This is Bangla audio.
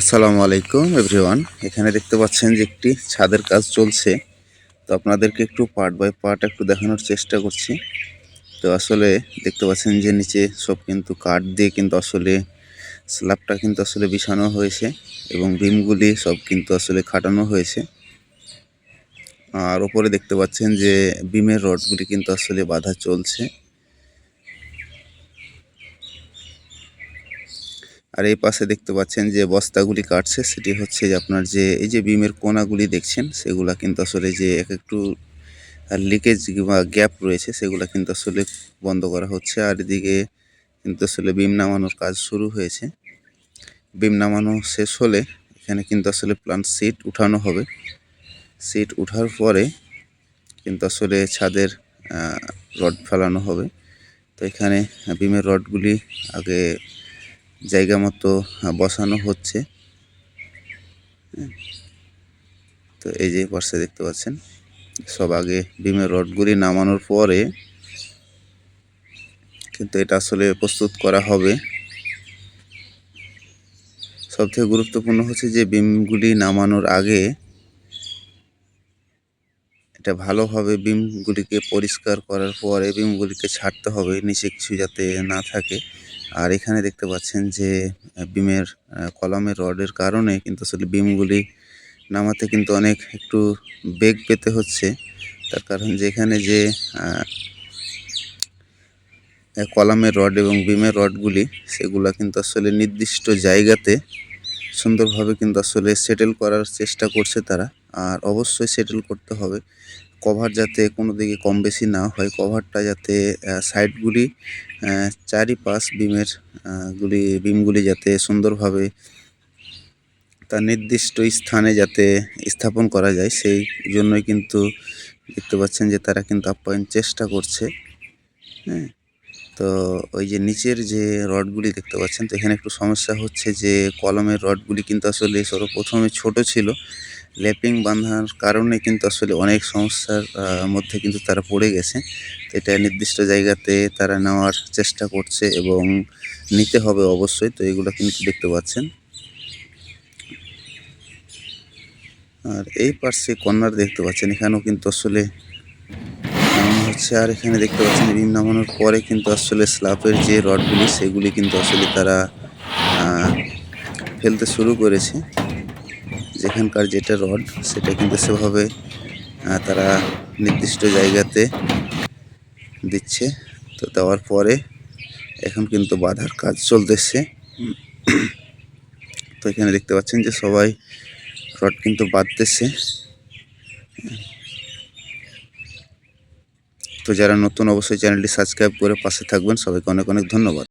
আসসালামু আলাইকুম এভরিওয়ান এখানে দেখতে পাচ্ছেন যে একটি ছাদের কাজ চলছে। তো আপনাদেরকে একটু পার্ট বাই পার্ট একটু দেখানোর চেষ্টা করছি। তো আসলে দেখতে পাচ্ছেন যে নিচে সব কিন্তু কাঠ দিয়ে কিন্তু আসলে স্ল্যাবটা কিন্তু আসলে বিছানো হয়েছে এবং বিমগুলি সব কিন্তু আসলে খাটানো হয়েছে। আর ওপরে দেখতে পাচ্ছেন যে বিমের রডগুলি কিন্তু আসলে বাধা চলছে। আর এই পাশে দেখতে পাচ্ছেন যে বস্তাগুলি কাটছে, সেটি হচ্ছে যে আপনার যে এই যে বিমের কোনাগুলি দেখছেন, সেগুলা কিন্তু আসলে যে এক একটু লিকেজ বা গ্যাপ রয়েছে, সেগুলা কিন্তু আসলে বন্ধ করা হচ্ছে। আর এদিকে কিন্তু আসলে বিম নামানোর কাজ শুরু হয়েছে। বিম নামানো শেষ হলে এখানে কিন্তু আসলে প্লান্ট সিট উঠানো হবে। সিট উঠার পরে কিন্তু আসলে ছাদের রড ফেলানো হবে। তো এখানে বিমের রডগুলি আগে জায়গা মতো বসানো হচ্ছে। হ্যাঁ। তো এই যে পার্শ্বে দেখতে পাচ্ছেন, সব আগে বিমের রডগুলি নামানোর পরে কিন্তু এটা আসলে প্রস্তুত করা হবে। সবথেকে গুরুত্বপূর্ণ হচ্ছে যে বিমগুলি নামানোর আগে এটা ভালোভাবে বিমগুলিকে পরিষ্কার করার পরে বিমগুলিকে ছাড়তে হবে, নিচে কিছু যাতে না থাকে। আর এখানে দেখতে পাচ্ছেন যে বিমের কলমের রডের কারণে কিন্তু আসলে বিমগুলি নামাতে কিন্তু অনেক একটু বেগ পেতে হচ্ছে। তার কারণ যে এখানে যে কলামের রড এবং বিমের রডগুলি, সেগুলো কিন্তু আসলে নির্দিষ্ট জায়গাতে সুন্দরভাবে কিন্তু আসলে সেটেল করার চেষ্টা করছে তারা। আর অবশ্যই সেটেল করতে হবে। কভার যাতে কোনো দিকে কম বেশি না হয় কভারটা যাতে সাইডগুলি চারিপাশ বিমের গুলি, বিমগুলি যাতে সুন্দরভাবে তার নির্দিষ্ট স্থানে যাতে স্থাপন করা যায়, সেই জন্যই কিন্তু দেখতে পাচ্ছেন যে তারা কিন্তু আপ্যায়ন চেষ্টা করছে। হ্যাঁ তো ওই যে নিচের যে রডগুলি দেখতে পাচ্ছেন, তো এখানে একটু সমস্যা হচ্ছে যে কলমের রডগুলি কিন্তু আসলে সর্বপ্রথমে ছোট ছিল। ল্যাপিং বাঁধার কারণে কিন্তু আসলে অনেক সমস্যার মধ্যে কিন্তু তারা পড়ে গেছে। এটা নির্দিষ্ট জায়গাতে তারা নেওয়ার চেষ্টা করছে এবং নিতে হবে অবশ্যই, তো এগুলো কিন্তু দেখতে পাচ্ছেন। আর এই পার্শ্বে কর্নার দেখতে পাচ্ছেন, এখানেও কিন্তু আসলে হচ্ছে। আর এখানে দেখতে পাচ্ছেন রিম নামানোর পরে কিন্তু আসলে স্ল্যাপের যে রডগুলি, সেগুলি কিন্তু আসলে তারা ফেলতে শুরু করেছে। যেখানকার যেটা রড, সেটা কিন্তু সেভাবে তারা নির্দিষ্ট জায়গাতে দিচ্ছে। তো দেওয়ার পরে এখন কিন্তু বাধার কাজ চলতেছে। তো এখানে দেখতে পাচ্ছেন যে সবাই রড কিন্তু বাঁধতেছে। তো যারা নতুন, অবশ্যই চ্যানেলটি সাবস্ক্রাইব করে পাশে থাকবেন। সবাইকে অনেক অনেক ধন্যবাদ।